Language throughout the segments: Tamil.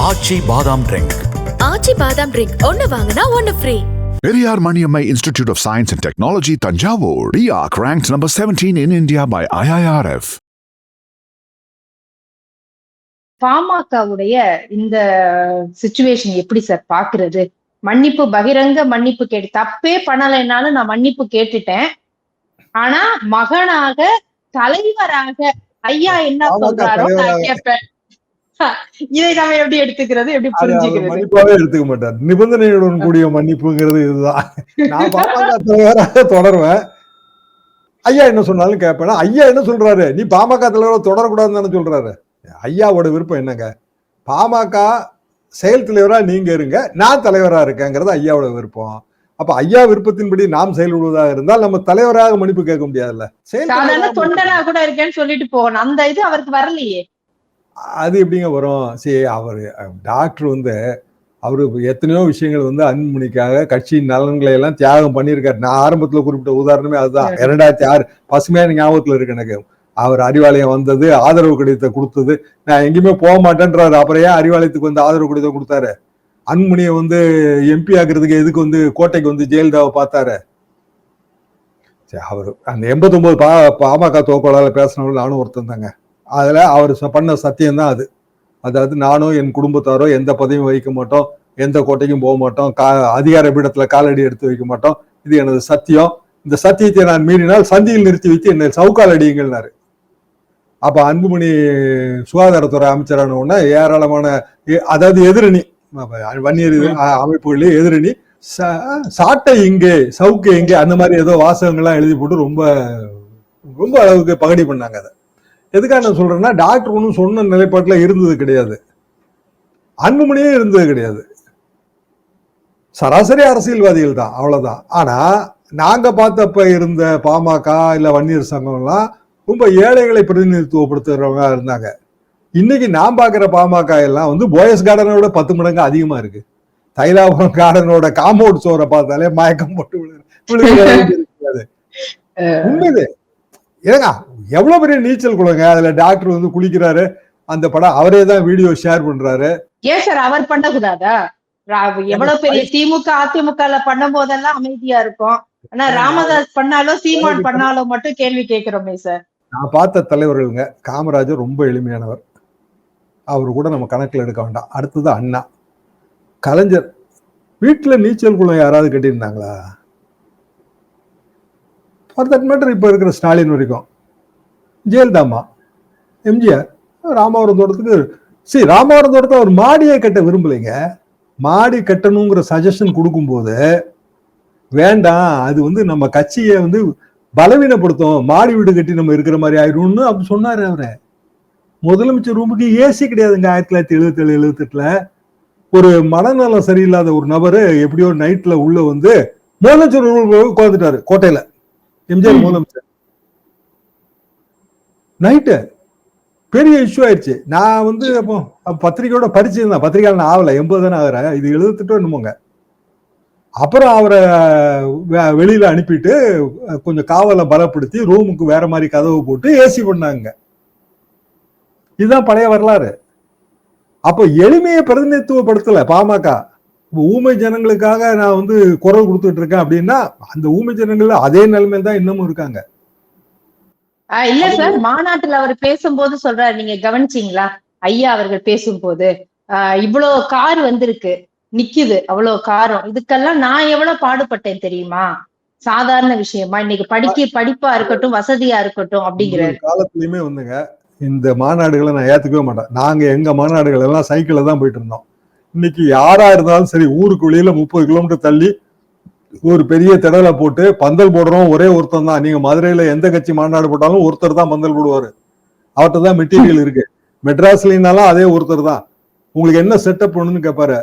ஆச்சி பாதாம் ட்ரிங்க் ஆச்சி பாதாம் ட்ரிங்க் ஒன்னு வாங்கினா ஒன்னு free Periyar Maniammai Institute of Science and Technology, Tanjavur. RIAC ranked number 17 in India by IIRF. பாமகவுடைய இந்த சுச்சுவேஷன் எப்படி சார் பாக்குறது மன்னிப்பு பகிரங்க மன்னிப்பு கேட்டு தப்பே பண்ணலைனாலும் நான் மன்னிப்பு கேட்டுட்டேன் ஆனா மகனாக தலைவராக ஐயா என்ன சொல்றாரோ நான். கேட்பேன் இதை நம்ம எப்படி எடுத்துக்கிறது எப்படி புரிஞ்சுக்கிறது? மன்னிப்பாவே எடுத்துக்க மாட்டார். நிபந்தனையுடன் கூடிய மன்னிப்புங்கிறது இதுதான். நான் பாமக தலைவராக தொடருவேன். ஐயா என்ன சொன்னாலும் கேட்பேன். ஐயா என்ன சொல்றாரு? நீ பாமக தலைவரை தொடரக்கூடாதுன்னு தானே சொல்றாரு. ஐயாவோட விருப்பம் என்னங்க? பாமக செயல் தலைவரா நீங்க இருங்க. நான் தலைவரா இருக்கேங்கிறது ஐயாவோட விருப்பம். அப்ப ஐயா விருப்பத்தின்படி நாம் செயல்படுவதாக இருந்தால் நம்ம தலைவராக மன்னிப்பு கேட்க முடியாதுல்ல. செயல் தொண்டனா கூட இருக்கேன்னு சொல்லிட்டு போகணும். அந்த இது அவருக்கு வரலையே. அது எப்படிங்க வரும்? சரி அவர் டாக்டர் வந்து அவரு எத்தனையோ விஷயங்கள் வந்து அன்புமணிக்காக கட்சியின் நலன்களை எல்லாம் தியாகம் பண்ணியிருக்காரு. நான் ஆரம்பத்துல குறிப்பிட்ட உதாரணமே அதுதான். இரண்டாயிரத்தி ஆறு பசுமையான ஞாபகத்துல இருக்கு எனக்கு. அவர் அறிவாலயம் வந்தது ஆதரவு கடிதத்தை கொடுத்தது. நான் எங்கேயுமே போக மாட்டேன்றாரு. அப்புறம் ஏன் அறிவாலயத்துக்கு வந்து ஆதரவு கடிதம் கொடுத்தாரு? அன்புமணியை வந்து எம்பி ஆக்குறதுக்கு எதுக்கு வந்து கோட்டைக்கு வந்து ஜெயலலிதாவை பார்த்தாரு? சரி அவர் அந்த எண்பத்தொன்பது பா பாமக தோக்கோளால பேசினவங்க நானும் ஒருத்தன் தாங்க. அதில் அவர் ச- பண்ண சத்தியம்தான் அது. அதாவது நானும் என் குடும்பத்தாரோ எந்த பதவியும் வகிக்க மாட்டோம் எந்த கோட்டைக்கும் போக மாட்டோம் கா அதிகார பீடத்தில் காலடி எடுத்து வைக்க மாட்டோம். இது எனது சத்தியம். இந்த சத்தியத்தை நான் மீறினால் சந்தியில் நிறுத்தி வைத்து என்னை சவுக்கால் அடியுங்கள்னாரு. அப்போ அன்புமணி சுகாதாரத்துறை அமைச்சரான உடனே ஏராளமான எ- அதாவது எதிரணி வன்னியர் இது- அமைப்புகளிலே எதிரணி சாட்டை இங்கே சவுக்கு எங்கே அந்த மாதிரி ஏதோ வாசகங்கள்லாம் எழுதி போட்டு ரொம்ப ரொம்ப அளவுக்கு பகடி பண்ணாங்க அதை. எதுக்காக நான் சொல்றேன்னா டாக்டர் ஒன்றும் சொன்ன நிலைப்பாட்டுல இருந்தது கிடையாது. அன்புமணியே இருந்தது கிடையாது. சராசரி அரசியல்வாதிகள் தான் அவ்வளவுதான். ஆனா நாங்க பார்த்தப்ப இருந்த பாமக இல்ல வன்னியர் சங்கம்லாம் ரொம்ப ஏழைகளை பிரதிநிதித்துவப்படுத்துறவங்க இருந்தாங்க. இன்னைக்கு நான் பார்க்குற பாமக எல்லாம் வந்து போயஸ் கார்டனோட பத்து மடங்கு அதிகமா இருக்கு. தைலாபுரம் கார்டனோட காம்பவுண்ட் சோரை பார்த்தாலே மயக்கம் போட்டு விழுது. விழுகிற அளவுக்கு இருக்குது. உண்மைது ஏங்க எவ்வளவு பெரிய நீச்சல் குளங்க? அதுல டாக்டர் வந்து குளிக்கிறாரு. அந்த படம் அவரே தான் வீடியோ ஷேர் பண்றாரு. ஏன் சார் அவர் பண்ணக்கூடாதா? எவ்வளவு பெரிய திமுக அதிமுக பண்ணும் போதெல்லாம் அமைதியா இருக்கும். ஆனா ராமதாஸ் பண்ணாலும் சீமான் பண்ணாலும் மட்டும் கேள்வி கேட்கிறோமே சார் நான் பார்த்த தலைவர்களுங்க காமராஜர் ரொம்ப எளிமையானவர். அவர் கூட நம்ம கணக்கில் எடுக்க வேண்டாம். அடுத்தது அண்ணா. கலைஞர் வீட்டுல நீச்சல் குளம் யாராவது கட்டியிருந்தாங்களா? ஃபார் தட் மேட்டர் இப்போ இருக்கிற ஸ்டாலின் வரைக்கும். ஜெயலலிதாமா எம்ஜிஆர். ராமவரம் தோட்டத்துக்கு சரி ராமவரம் தோட்டத்தை அவர் மாடியே கட்ட விரும்பலைங்க. மாடி கட்டணுங்கிற சஜஷன் கொடுக்கும்போது வேண்டாம் அது வந்து நம்ம கட்சியை வந்து பலவீனப்படுத்தும். மாடி வீடு கட்டி நம்ம இருக்கிற மாதிரி ஆயிடும்னு அப்படி சொன்னாரு அவரு. முதலமைச்சர் ரூமுக்கு ஏசி கிடையாதுங்க ஆயிரத்தி தொள்ளாயிரத்தி எழுபத்தி ஏழு எழுபத்தெட்டுல ஒரு மனநலம் சரியில்லாத ஒரு நபரு எப்படியோ நைட்ல உள்ள வந்து முதலமைச்சர் உட்காந்துட்டாரு கோட்டையில. எம்ஜிஆர். முதலமைச்சர். நைட்டு பெரிய இஷ்யூ ஆயிடுச்சு. நான் வந்து அப்போ அப்ப பத்திரிக்கையோட படிச்சிருந்தேன். பத்திரிக்கையாளர் நான் ஆகலை. எண்பது தானே ஆகுறேன் இது எழுபத்தெட்டோ என்னமோங்க. அப்புறம் அவரை வெளியில அனுப்பிட்டு கொஞ்சம் காவலை பலப்படுத்தி ரூமுக்கு வேற மாதிரி கதவு போட்டு ஏசி பண்ணாங்க. இதுதான் பழைய வரலாறு. அப்போ எளிமையை பிரதிநிதித்துவப்படுத்தல பாமக. ஊமை ஜனங்களுக்காக நான் வந்து குரல் கொடுத்துட்டு இருக்கேன் அப்படின்னா அந்த ஊமை ஜனங்கள்ல அதே நிலைமையில தான் இன்னமும் இருக்காங்க. இல்ல சார் மாநாட்டுல அவர் பேசும்போது சொல்றாரு நீங்க கவனிச்சீங்களா? ஐயா அவர்கள் பேசும்போது. ஆஹ் இவ்வளவு கார் வந்திருக்கு நிக்குது அவ்வளவு காரம். இதுக்கெல்லாம் நான் எவ்வளவு பாடுபட்டேன் தெரியுமா? சாதாரண விஷயமா இன்னைக்கு படிக்க படிப்பா இருக்கட்டும் வசதியா இருக்கட்டும் அப்படிங்கிறாரு ஒரு காலத்துலயுமே வந்துங்க இந்த மாநாடுகளை நான் ஏத்துக்கவே மாட்டேன். நாங்க எங்க மாநாடுகள் எல்லாம் சைக்கிள்ல தான் போயிட்டு இருந்தோம். இன்னைக்கு யாரா இருந்தாலும் சரி ஊருக்கு வெளியில முப்பது கிலோமீட்டர் தள்ளி ஒரு பெரிய திடலை போட்டு பந்தல் போடுறோம். ஒரே ஒருத்தன் தான். நீங்க மதுரையில எந்த கட்சி மாநாடு போட்டாலும் ஒருத்தர் தான் பந்தல் போடுவாரு. அவர்கிட்ட தான் மெட்டீரியல் இருக்கு. மெட்ராஸ்லனாலும் அதே ஒருத்தர் தான். உங்களுக்கு என்ன செட்டப் பண்ணணும்னு கேட்பாரு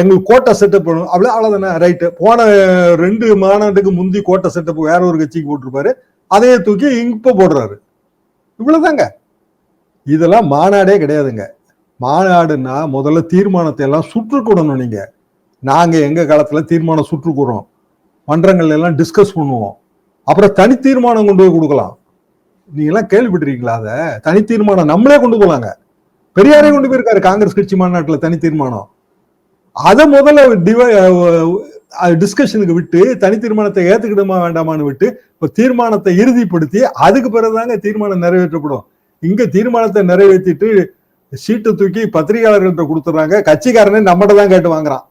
எங்களுக்கு கோட்டை செட்டப் பண்ணணும் அவ்வளோ அவ்வளவுதானே. ரைட்டு போன ரெண்டு மாநாட்டுக்கு முந்தி கோட்டை செட்டப் வேற ஒரு கட்சிக்கு போட்டிருப்பாரு. அதையே தூக்கி இப்ப போடுறாரு. இவ்வளவுதாங்க. இதெல்லாம் மாநாடே கிடையாதுங்க. மாநாடுன்னா முதல்ல தீர்மானத்தை எல்லாம் சுற்றுக்கூடணும் நீங்க. நாங்க எங்க காலத்துல தீர்மானம் சுற்றுக்கூறோம் மன்றங்கள்ல எல்லாம் டிஸ்கஸ் பண்ணுவோம். அப்புறம் தனி தீர்மானம் கொண்டு போய் கொடுக்கலாம். நீங்க எல்லாம் கேள்விப்பட்டிருக்கீங்களா அதை? தனி தீர்மானம் நம்மளே கொண்டு போலாங்க. பெரியாரே கொண்டு போயிருக்காரு காங்கிரஸ் கட்சி மாநாட்டில் தனி தீர்மானம். அதை முதல்ல டிவை டிஸ்கஷனுக்கு விட்டு தனி தீர்மானத்தை ஏத்துக்கிடுமா வேண்டாமான்னு விட்டு இப்போ தீர்மானத்தை இறுதிப்படுத்தி அதுக்கு பிறகுதாங்க தீர்மானம் நிறைவேற்றப்படும். இங்க தீர்மானத்தை நிறைவேற்றிட்டு சீட்டை தூக்கி பத்திரிகையாளர்கள்ட்ட கொடுத்துறாங்க கட்சிக்காரனே நம்மகிட்ட தான் கேட்டு வாங்குறான்.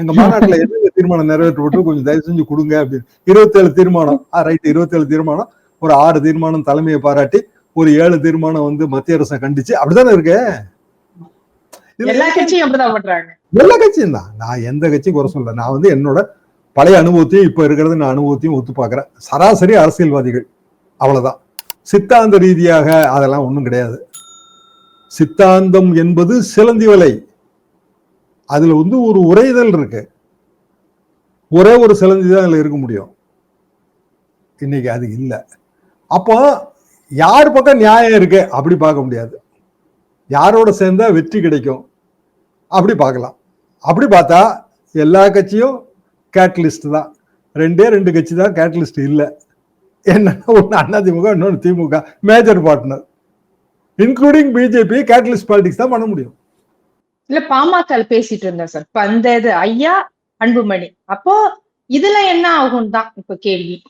எங்க மாநாட்டுல எந்த தீர்மானம் நிறைவேற்றப்பட்டு கொஞ்சம் தயவு செஞ்சு கொடுங்க அப்படின்னு. இருபத்தேழு தீர்மானம். ரைட் இருபத்தேழு தீர்மானம். ஒரு ஆறு தீர்மானம் தலைமையை பாராட்டி ஒரு ஏழு தீர்மானம் வந்து மத்திய அரசை கண்டிச்சு. அப்படித்தானே இருக்கு? எல்லா கட்சியும் தான். நான் எந்த கட்சியும் குறை சொல்ல நான் வந்து என்னோட பழைய அனுபவத்தையும் இப்ப இருக்கிறது நான் அனுபவத்தையும் ஒத்து பார்க்கிறேன். சராசரி அரசியல்வாதிகள். அவ்வளவுதான். சித்தாந்த ரீதியாக அதெல்லாம் ஒண்ணும் கிடையாது. சித்தாந்தம் என்பது சிலந்தி வலை. அதில் வந்து ஒரு உரைதல் இருக்கு. ஒரே ஒரு சிலந்தி தான் அதில் இருக்க முடியும். இன்னைக்கு அது இல்லை. அப்போ யார் பக்கம் நியாயம் இருக்கு? அப்படி பார்க்க முடியாது. யாரோட சேர்ந்தா வெற்றி கிடைக்கும்? அப்படி பார்க்கலாம். அப்படி பார்த்தா எல்லா கட்சியும் கேட்டலிஸ்ட் தான். ரெண்டே ரெண்டு கட்சி தான் கேட்டலிஸ்ட் இல்லை. என்னன்னா ஒன்று அதிமுக இன்னொன்று DMK. Major partner including BJP catalyst politics தான் பண்ண முடியும். இல்ல பாமக பேசிட்டு இருந்தேன் சார். இப்ப அந்த இது ஐயா அன்புமணி. அப்போ இதுல என்ன ஆகும் தான் இப்ப கேள்வி.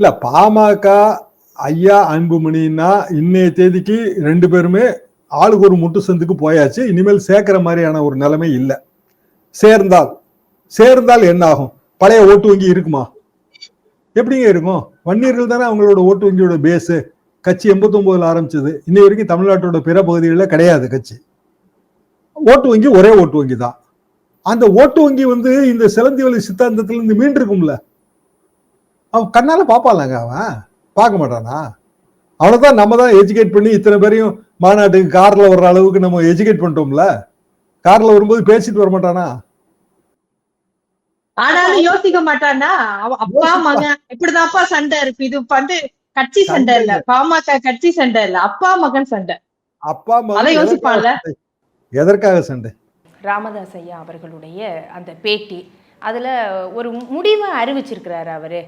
இல்ல பாமக ஐயா அன்புமணின்னா இன்னைய தேதிக்கு ரெண்டு பேருமே ஆளுக்கு ஒரு முட்டு சந்துக்கு போயாச்சு. இனிமேல் சேர்க்கிற மாதிரியான ஒரு நிலைமை இல்லை. சேர்ந்தால். சேர்ந்தால் என்ன ஆகும்? பழைய ஓட்டு வங்கி இருக்குமா? எப்படிங்க இருக்கும்? வன்னியர்கள் தானே அவங்களோட ஓட்டு வங்கியோட பேஸு கட்சி எண்பத்தொன்பதுல ஆரம்பிச்சது. இன்னை வரைக்கும் தமிழ்நாட்டோட பிற பகுதிகளில் கிடையாது கட்சி. ஓட்டு வங்கி ஒரே ஓட்டு வங்கி தான். அந்த ஓட்டு வங்கி வந்து இந்த சிலந்தி வழி சித்தாந்தத்துல இருந்து மீண்டிருக்கும்ல. அவன் கண்ணால பாப்பாலாங்க அவன். பார்க்க மாட்டானா? அவனைதான் நம்ம தான் எஜுகேட் பண்ணி இத்தனை பேரையும் மாநாட்டுக்கு கார்ல வர்ற அளவுக்கு நம்ம எஜுகேட் பண்ணிட்டோம்ல. கார்ல வரும்போது பேசிட்டு வர மாட்டானா? ஆனாலும் யோசிக்க மாட்டானா? அப்பா மகன் இப்படிதான்ப்பா சண்டை இருக்கு. இது வந்து கட்சி சண்டை இல்ல. பாமக கட்சி சண்டை இல்ல. அப்பா மகன் சண்டை. அப்பா அதை யோசிப்பான்ல? எதற்காக சண்டை? ராமதாஸ் ஐயா அவர்களுடைய அந்த பேட்டி. அதில் ஒரு முடிவை அறிவிச்சிருக்கிறாரு அவர்.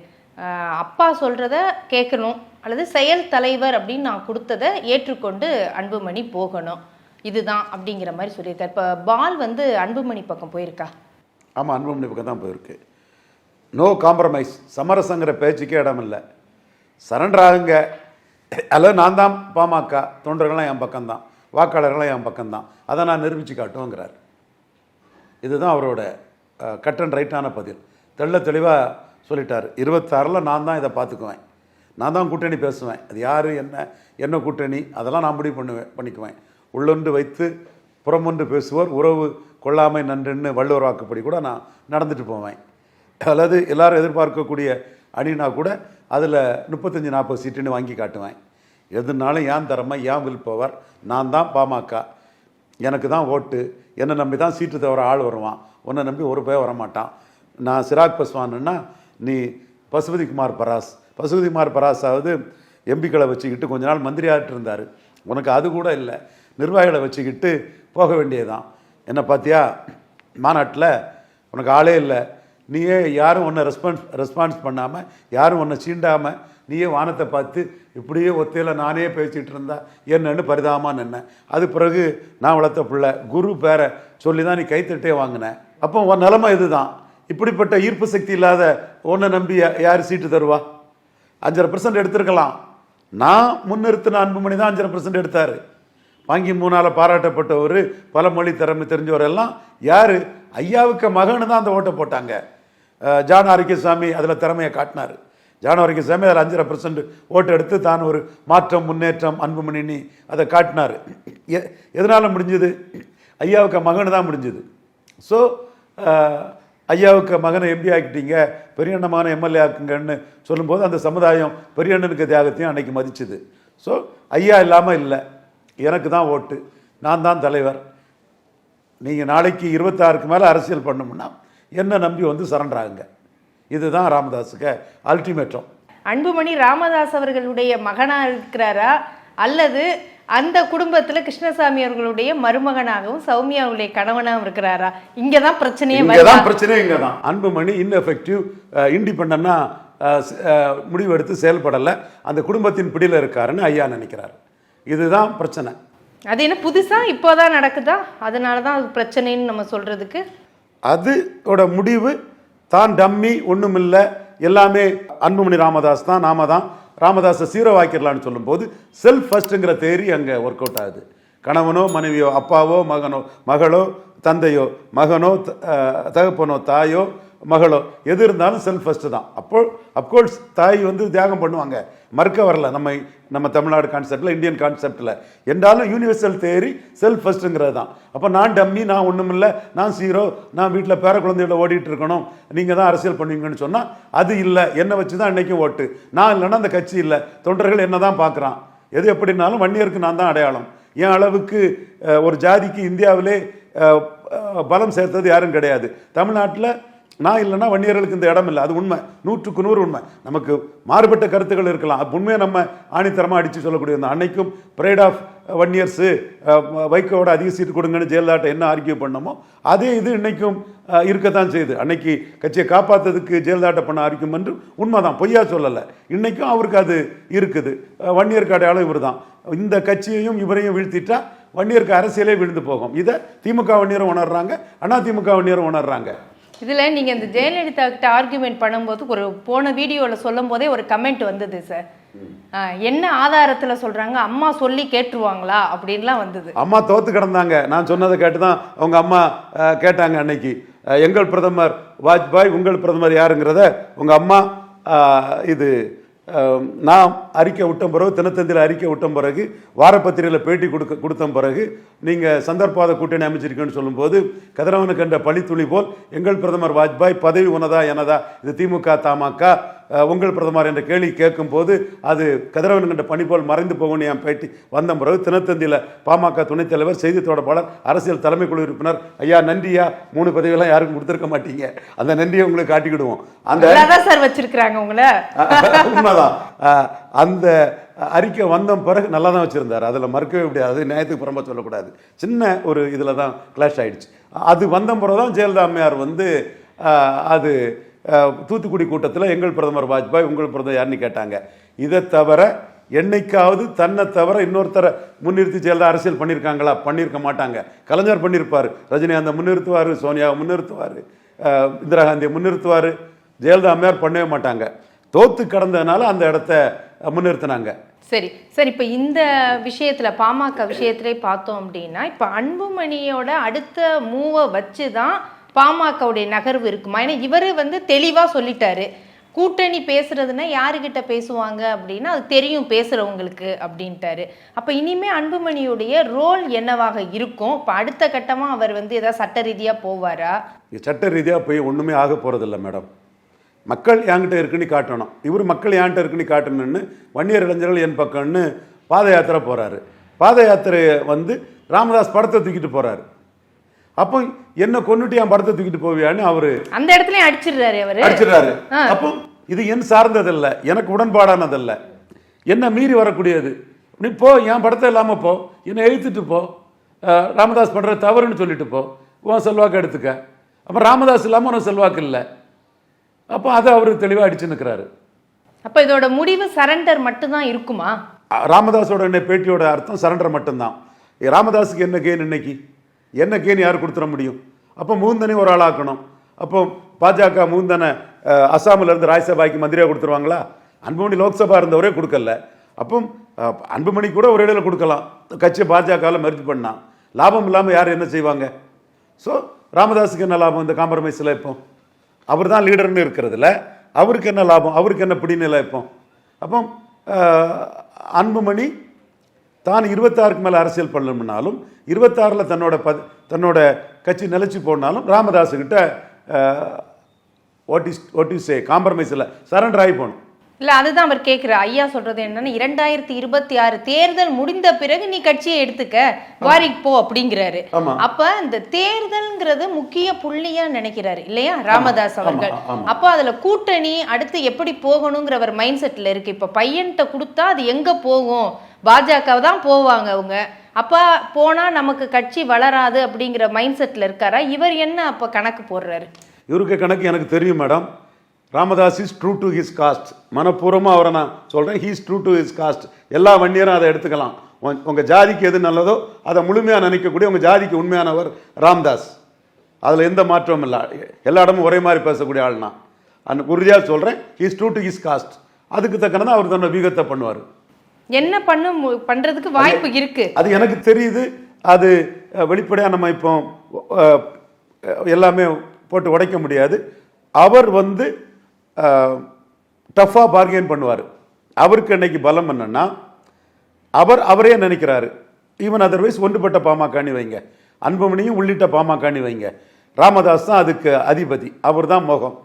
அப்பா சொல்கிறத கேட்கணும் அல்லது செயல் தலைவர் அப்படின்னு நான் கொடுத்ததை ஏற்றுக்கொண்டு அன்புமணி போகணும். இதுதான் அப்படிங்கிற மாதிரி சொல்லியிருக்காரு. இப்போ பால் வந்து அன்புமணி பக்கம் போயிருக்கா? ஆமாம் அன்புமணி பக்கம் தான் போயிருக்கு. நோ காம்ப்ரமைஸ் சமரசங்கிற பேச்சுக்கே இடம் இல்லை. சரண்டர் ஆகுங்க. அல்லது நான் தான் பாமக தொண்டர்கள்லாம் என் பக்கம்தான். வாக்காளர்களும் என் பக்கம்தான். அதை நான் நிரூபித்து காட்டுவோங்கிறார். இதுதான் அவரோட கட் அண்ட் ரைட்டான பதில். தெள்ள தெளிவாக சொல்லிட்டார். இருபத்தாறில் நான் தான் இதை பார்த்துக்குவேன். நான் தான் கூட்டணி பேசுவேன். அது யார் என்ன என்ன கூட்டணி அதெல்லாம் நான் முடிவு பண்ணுவேன் பண்ணிக்குவேன். உள்ளொன்று வைத்து புறமொன்று பேசுவோர் உறவு கொள்ளாமை நன்றுன்னு வள்ளுவர் வாக்குப்படி கூட நான் நடந்துட்டு போவேன். அல்லது எல்லாரும் எதிர்பார்க்கக்கூடிய அணினா கூட அதில் முப்பத்தஞ்சு நாற்பது சீட்டுன்னு வாங்கி காட்டுவேன். எதுனாலும் ஏன் தரமா? ஏன் வில் பவர்? நான் தான் பாமக. எனக்கு தான் ஓட்டு. என்னை நம்பி தான் சீட்டு தவிர ஆள் வருவான். உன்னை நம்பி ஒரு பேர் வரமாட்டான். நான் சிராக் பஸ்வானுன்னா நீ பசுபதி குமார் பராஸ். பசுபதி குமார் பராஸாவது எம்பிக்களை வச்சுக்கிட்டு கொஞ்ச நாள் மந்திரியாகிட்டு இருந்தார். உனக்கு அது கூட இல்லை. நிர்வாகிகளை வச்சுக்கிட்டு போக வேண்டியதுதான். என்ன பார்த்தியா மாநாட்டில் உனக்கு ஆளே இல்லை. நீயே யாரும் உன்னை ரெஸ்பான்ஸ் ரெஸ்பான்ஸ் பண்ணாமல் யாரும் உன்னை சீண்டாமல் நீயே வானத்தை பார்த்து இப்படியே ஒத்தையில் நானே பேசிகிட்டு இருந்தா என்னன்னு பரிதாபமாக நின்னேன். அது பிறகு நான் வளர்த்த பிள்ளை குரு பேரை சொல்லி தான் நீ கைத்தட்டே வாங்கினேன் அப்போ உன் நிலமை இதுதான். இப்படிப்பட்ட ஈர்ப்பு சக்தி இல்லாத ஒன்றை நம்பி யார் சீட்டு தருவா? அஞ்சரை பர்சன்ட் எடுத்திருக்கலாம். நான் முன்னிறுத்தின அன்புமணி தான் அஞ்சரை பர்சன்ட் எடுத்தார். வாங்கி மூணால பாராட்டப்பட்டவர் பல மொழி திறமை தெரிஞ்சவர் எல்லாம் யார்? ஐயாவுக்கு மகனு தான் அந்த ஓட்டை போட்டாங்க. ஜான் ஆரோக்கியசாமி அதில் திறமையை காட்டினார். ஜான் ஆரோக்கியசாமி அதில் அஞ்சரை பர்சன்ட் ஓட்டு எடுத்து தான் ஒரு மாற்றம் முன்னேற்றம் அன்புமணினி அதை காட்டினார். எ எதனால் முடிஞ்சது? ஐயாவுக்கு மகனு தான் முடிஞ்சது. ஸோ ஐயாவுக்கு மகனை எம்பி ஆக்கிட்டீங்க பெரிய அண்ணமான எம்எல்ஏ ஆக்குங்கன்னு சொல்லும்போது அந்த சமுதாயம் பெரியண்ணனுக்கு தியாகத்தையும் அன்னைக்கு மதிச்சுது. ஸோ ஐயா இல்லாமல் இல்லை. எனக்கு தான் ஓட்டு. நான் தான் தலைவர். நீங்கள் நாளைக்கு இருபத்தாறுக்கு மேலே அரசியல் பண்ணோம்னா என்ன நம்பி வந்து சரண்டர் ஆகுங்க இதுதான் ராமதாஸுக்கு அல்டிமேட்டம் அன்புமணி ராமதாஸ் அவர்களுடைய மகனா இருக்கிறாரா? அல்லது அந்த குடும்பத்துல கிருஷ்ணசாமி அவர்களுடைய மருமகனாகவும் சௌமியா அவர்களுடைய கணவனாகவும் இருக்கிறாரா? இங்க தான் பிரச்சனையே இங்கே? தான் பிரச்சனையே இங்கே தான் அன்புமணி இன்எஃபெக்டிவ் இண்டிபெண்டா முடிவெடுத்து செயல்படலை. அந்த குடும்பத்தின் பிடியில் இருக்காருன்னு ஐயா நினைக்கிறார். இதுதான் பிரச்சனை. அது என்ன புதுசா இப்போதான் நடக்குதா? அதனால தான் அது பிரச்சனைன்னு நம்ம சொல்றதுக்கு. அதோட முடிவு தான் டம்மி ஒன்றுமில்லை எல்லாமே அன்புமணி ராமதாஸ் தான் நாம தான். ராமதாஸை சீரவாக்கிடலான்னு சொல்லும்போது செல்ஃப் ஃபர்ஸ்ட்டுங்கிற தேரி அங்கே ஒர்க் அவுட் ஆகுது. கணவனோ மனைவியோ அப்பாவோ மகனோ மகளோ தந்தையோ மகனோ த- தகப்பனோ தாயோ மகளோ எது இருந்தாலும் செல்ஃப் ஃபஸ்ட்டு தான். அப்போ அப்கோர்ஸ் தாய் வந்து தியாகம் பண்ணுவாங்க. மறுக்க வரல நம்ம நம்ம தமிழ்நாடு கான்செப்டில் இந்தியன் கான்செப்டில் என்றாலும் யூனிவர்சல் தேரி செல்ஃப் ஃபஸ்ட்டுங்கிறது தான். அப்போ நான் டம்மி நான் ஒன்றுமில்ல நான் சீரோ நான் வீட்டில் பேர குழந்தையோட ஓடிட்டு இருக்கணும். நீங்கள் தான் அரசியல் பண்ணுவீங்கன்னு சொன்னால் அது இல்லை. என்னை வச்சு தான் இன்றைக்கும் ஓட்டு. நான் இல்லைன்னா அந்த கட்சி இல்லை. தொண்டர்கள் என்ன தான் பார்க்குறான். எது எப்படினாலும் வன்னியருக்கு நான் தான் அடையாளம். என் அளவுக்கு ஒரு ஜாதிக்கு இந்தியாவிலே பலம் சேர்த்தது யாரும் கிடையாது. தமிழ்நாட்டில் நான் இல்லைன்னா வன்னியர்களுக்கு இந்த இடம் இல்லை. அது உண்மை. நூற்றுக்கு நூறு உண்மை. நமக்கு மாறுபட்ட கருத்துக்கள் இருக்கலாம். அது உண்மையை நம்ம ஆணித்தரமாக அடித்து சொல்லக்கூடிய அந்த அன்னைக்கும் பிரைட் ஆஃப் வன்னியர்ஸு வைக்கோட அதிக சீட்டு கொடுங்கன்னு ஜெயலலிதாட்ட என்ன ஆர்கியூ பண்ணமோ அதே இது இன்னைக்கும் இருக்கத்தான் செய்யுது. அன்னைக்கு கட்சியை காப்பாற்றுறதுக்கு ஜெயலலிதாட்ட பண்ண ஆர்கியூம் என்று உண்மைதான். பொய்யா சொல்லலை. இன்னைக்கும் அவருக்கு அது இருக்குது. வன்னியர் வன்னியருக்கு அடையாளம் இவர் தான் இந்த கட்சியையும் இவரையும் வீழ்த்திட்டா வன்னியருக்கு அரசியலே விழுந்து போகும். இதை திமுக வன்னியரும் உணர்றாங்க. அண்ணா திமுக வன்னியரும் உணர்றாங்க. இதில் நீங்கள் இந்த ஜெயலலிதா கிட்ட ஆர்குமெண்ட் பண்ணும்போது ஒரு போன வீடியோவில் சொல்லும் போதே ஒரு கமெண்ட் வந்தது சார் என்ன ஆதாரத்துல சொல்றாங்க? அம்மா சொல்லி கேட்டுருவாங்களா? அப்படின்லாம் வந்தது. அம்மா தோத்து கிடந்தாங்க. நான் சொன்னதை கேட்டு தான் அவங்க அம்மா கேட்டாங்க அன்னைக்கு. எங்கள் பிரதமர் வாஜ்பாய் உங்கள் பிரதமர் யாருங்கிறத உங்க அம்மா இது நாம் நான் அறிக்கை விட்ட பிறகு தினத்தந்தியில் அறிக்கை விட்ட பிறகு வாரப்பத்திரிகையில் பேட்டி கொடுக்க கொடுத்த பிறகு நீங்கள் சந்தர்ப்பாத கூட்டணி அமைச்சிருக்கேன்னு சொல்லும்போது கதிரவனுக்கு என்ற பழித்துளி போல் எங்கள் பிரதமர் வாஜ்பாய் பதவி உனதா எனதா இது திமுக தமாக உங்கள் பிரதமர் என்ற கேள்வி கேட்கும்போது அது கதிரவன் கண்ட பணி போல் மறைந்து போகணும் என் பேட்டி வந்த பிறகு தினத்தந்தியில் பாமக துணைத் தலைவர் செய்தி தொடர்பாளர் அரசியல் தலைமை குழு உறுப்பினர் ஐயா நன்றியா? மூணு பதவியெல்லாம் யாருக்கும் கொடுத்துருக்க மாட்டீங்க. அந்த நன்றியை உங்களுக்கு காட்டிக்கிடுவோம். அந்த சார் வச்சிருக்கிறாங்க உங்களை? உண்மைதான். அந்த அறிக்கை வந்த பிறகு நல்லா தான் வச்சுருந்தார். அதில் மறுக்கவே முடியாது. நியாயத்துக்கு புறம்பா சொல்லக்கூடாது. சின்ன ஒரு இதில் தான் கிளாஷ் ஆயிடுச்சு. அது வந்த பிறகு தான் ஜெயலலிதா அம்மையார் வந்து அது தூத்துக்குடி கூட்டத்தில் எங்கள் பிரதமர் வாஜ்பாய் உங்கள் பிரதமர் யாருன்னு கேட்டாங்க. இதை தவிர என்னைக்காவது தன்னை தவிர இன்னொருத்தரை முன்னிறுத்தி ஜெயலலிதா அரசியல் பண்ணியிருக்காங்களா பண்ணியிருக்க மாட்டாங்க. கலைஞர் பண்ணியிருப்பார் ரஜினிகாந்தை முன்னிறுத்துவார் சோனியாவை முன்னிறுத்துவார் இந்திரா காந்தியை முன்னிறுத்துவார். ஜெயலலிதா அம்மையார் பண்ணவே மாட்டாங்க. தோத்து கடந்ததுனால அந்த இடத்த முன்னிறுத்தினாங்க. சரி. சார் இப்போ இந்த விஷயத்துல பாமக விஷயத்திலே பார்த்தோம் அப்படின்னா இப்போ அன்புமணியோட அடுத்த மூவை வச்சு தான் பாமகவுடைய நகர்வு இருக்குமா? ஏன்னா இவர் வந்து தெளிவாக சொல்லிட்டாரு. கூட்டணி பேசுறதுன்னா யாருக்கிட்ட பேசுவாங்க அப்படின்னா அது தெரியும் பேசுகிறவங்களுக்கு அப்படின்ட்டாரு. அப்போ இனிமே அன்புமணியுடைய ரோல் என்னவாக இருக்கும்? இப்போ அடுத்த கட்டமாக அவர் வந்து ஏதாவது சட்ட ரீதியாக போவாரா? சட்ட ரீதியாக போய் ஒன்றுமே ஆக போகிறதில்ல மேடம். மக்கள் என்கிட்ட இருக்குன்னு காட்டணும். இவர் மக்கள் என்கிட்ட இருக்குன்னு காட்டணும்னு வன்னியர் இளைஞர்கள் என் பக்கம்னு பாத யாத்திரை போகிறாரு பாத யாத்திரையை வந்து ராமதாஸ் படத்தை தூக்கிட்டு போகிறாரு அப்போ என்ன கொன்னுட்டு என் படத்தை தூக்கிட்டு போவியான்னு அவரு அந்த இடத்துலயும் அடிச்சிடுறாரு அவரு. அடிச்சிடறாரு. அப்போ இது என் சார்ந்ததல்ல எனக்கு உடன்பாடானதல்ல. என்ன மீறி வரக்கூடியது. நீ போ என் படத்தை இல்லாமல் போ என்னை எழுத்துட்டு போ. ராமதாஸ் பண்ற தவறுன்னு சொல்லிட்டு போ. உன் செல்வாக்கு எடுத்துக்க. அப்போ ராமதாஸ் இல்லாமல் உனக்கு செல்வாக்கு இல்லை. அப்போ அதை அவர் தெளிவாக அடிச்சு நிற்கிறாரு அப்ப இதோட முடிவு சரண்டர் மட்டும்தான் இருக்குமா? ராமதாஸோட என்ன பேட்டியோட அர்த்தம் சரண்டர் மட்டும்தான். ராமதாஸுக்கு என்ன கேன் இன்னைக்கு? என்ன கேன் யார் கொடுத்துட முடியும்? அப்போ மூந்தனை ஒரு ஆளாக்கணும். அப்போ பாஜக மூந்தனை அசாமிலேருந்து அஸ்ஸாம்ல ராஜ்யசபாய்க்கு மந்திரியாக கொடுத்துருவாங்களா? அன்புமணி லோக்சபா இருந்தவரே கொடுக்கல அப்போ அன்புமணி கூட ஒரு இடையில கொடுக்கலாம். கட்சியை பாஜகவில் மறுத்து பண்ணான் லாபம் இல்லாமல் யார் என்ன செய்வாங்க? ஸோ ராமதாஸுக்கு என்ன லாபம்? இந்த காம்ப்ரமைஸில் இப்போ. அவர் தான் லீடர்னு இருக்கிறதுல. அவருக்கு என்ன லாபம்? அவருக்கு என்ன பிடிநிலை இப்போ? அப்போ அன்புமணி தான் இருபத்தாறுக்கு மேலே அரசியல் பண்ணணும்னாலும் இருபத்தாறில் தன்னோட பத தன்னோட கட்சி நிலைச்சு போனாலும் ராமதாஸுக்கிட்ட ஓட்டி ஓட்டி சே காம்ப்ரமைஸில் சரண்டர் ஆகி போகணும். இல்ல அதுதான் அவர் கேக்குறார் ஐயா சொல்றது என்னன்னா இரண்டாயிரத்தி இருபத்தி ஆறு தேர்தல் முடிந்த பிறகு நீ கட்சியை எடுத்துக்க வாரிக்கு போ அப்படிங்கிறாரு. அப்ப இந்த தேர்தல்ங்கிறது முக்கிய புள்ளியா நினைக்கிறாரு இல்லையா? ராமதாஸ் அவர்கள். அப்ப அதுல கூட்டணி அடுத்து எப்படி போகணுங்கிற ஒரு மைண்ட் செட்ல இருக்கு. இப்ப பையன்கிட்ட கொடுத்தா அது எங்க போகும்? பாஜக தான் போவாங்க அவங்க. அப்போ போனால் நமக்கு கட்சி வளராது அப்படிங்கிற மைண்ட் செட்டில் இருக்காரா? இவர் என்ன அப்போ கணக்கு போடுறாரு? இவருக்கு கணக்கு எனக்கு தெரியும் madam Ramadoss is true to his caste மனப்பூர்வமாக அவரை நான் சொல்கிறேன் he's true to his caste எல்லா வண்டியரும் அதை எடுத்துக்கலாம். உங்கள் ஜாதிக்கு எது நல்லதோ அதை முழுமையாக நினைக்கக்கூடிய உங்கள் ஜாதிக்கு உண்மையானவர் ராம்தாஸ். அதில் எந்த மாற்றமும் இல்லை. எல்லா இடமும் ஒரே மாதிரி பேசக்கூடிய ஆள்னா. அந்த உறுதியாக சொல்கிறேன் he's true to his caste அதுக்கு தக்கனதான் அவர் தன்னோட வீகத்தை பண்ணுவார். என்ன பண்ண பண்றதுக்கு வாய்ப்பு இருக்கு. அது எனக்கு தெரியுது. அது வெளிப்படையாக நம்ம இப்போ எல்லாமே போட்டு உடைக்க முடியாது. அவர் வந்து டஃப்பாக பார்கெயின் பண்ணுவார். அவருக்கு இன்னைக்கு பலம் என்னன்னா அவர் அவரே நினைக்கிறாரு. ஈவன் அதர்வைஸ் ஒன்றுபட்ட பாமகனி வைங்க. அன்புமணியும் உள்ளிட்ட பாமகனி வைங்க. ராமதாஸ் தான் அதுக்கு அதிபதி. அவர் தான் மோகம்.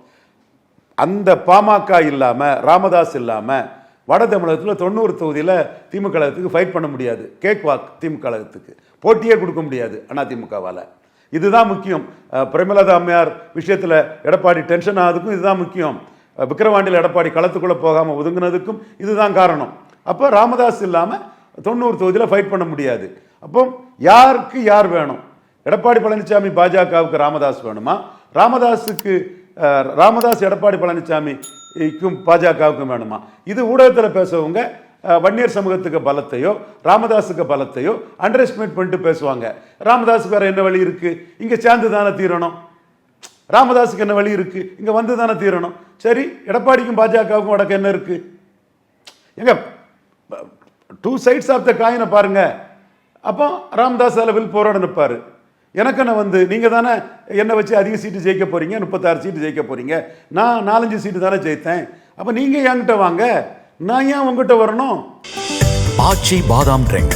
அந்த பாமக இல்லாமல் ராமதாஸ் இல்லாமல் வட தமிழகத்தில் தொண்ணூறு தொகுதியில் திமுக கழகத்துக்கு ஃபைட் பண்ண முடியாது. கேக் வாக் திமுக கழகத்துக்கு. போட்டியே கொடுக்க முடியாது அண்ணா திமுகவால். இதுதான் முக்கியம். பிரேமலதா அம்மையார் விஷயத்தில் எடப்பாடி டென்ஷன் ஆகுதுக்கும் இதுதான் முக்கியம். விக்கிரவாண்டியில் எடப்பாடி களத்துக்குள்ளே போகாமல் ஒதுங்கினதுக்கும் இதுதான் காரணம். அப்போ ராமதாஸ் இல்லாமல் தொண்ணூறு தொகுதியில் ஃபைட் பண்ண முடியாது. அப்போ யாருக்கு யார் வேணும்? எடப்பாடி பழனிசாமி பாஜகவுக்கு ராமதாஸ் வேணுமா? ராமதாஸுக்கு ராமதாஸ் எடப்பாடி பழனிசாமி பழனிசாமிக்கும் பாஜகவுக்கும் வேணுமா? இது ஊடகத்தில் பேசுறவங்க வன்னியர் சமூகத்துக்கு பலத்தையோ ராமதாஸுக்கு பலத்தையோ அண்டர் எஸ்டிமேட் பண்ணிட்டு பேசுவாங்க. ராமதாஸுக்கு வேற என்ன வழி இருக்கு? இங்க சேர்ந்து தானே தீரணும். ராமதாஸுக்கு என்ன வழி இருக்கு? இங்க வந்து தானே தீரணும். சரி எடப்பாடிக்கும் பாஜகவுக்கும் வடக்கு என்ன இருக்கு? எங்க டூ சைட்ஸ் ஆஃப் த காயினை பாருங்க. அப்போ ராமதாஸ் அளவில் போராட நிற்பாரு எனக்கு என்ன வந்து நீங்க தானே என்னை வச்சு அதிக சீட்டு ஜெயிக்க போறீங்க முப்பத்தாறு சீட்டு ஜெயிக்க போறீங்க. நான் நாலஞ்சு சீட்டு தானே ஜெயித்தேன். அப்போ நீங்க என்கிட்ட வாங்க. நான் ஏன் உங்ககிட்ட வரணும்? ஆச்சி பாதாம் ட்ரிங்க்.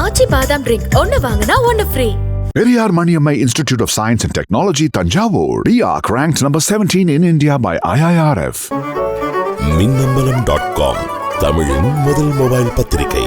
ஆச்சி பாதாம் ட்ரிங்க். ஒன்னு வாங்கினா ஒன்னு free Periyar Maniammai Institute of Science and Technology, Tanjavur. RIAC ranked number 17 in India by IIRF. Minnambalam dot com தமிழின் முதல் மொபைல் பத்திரிகை.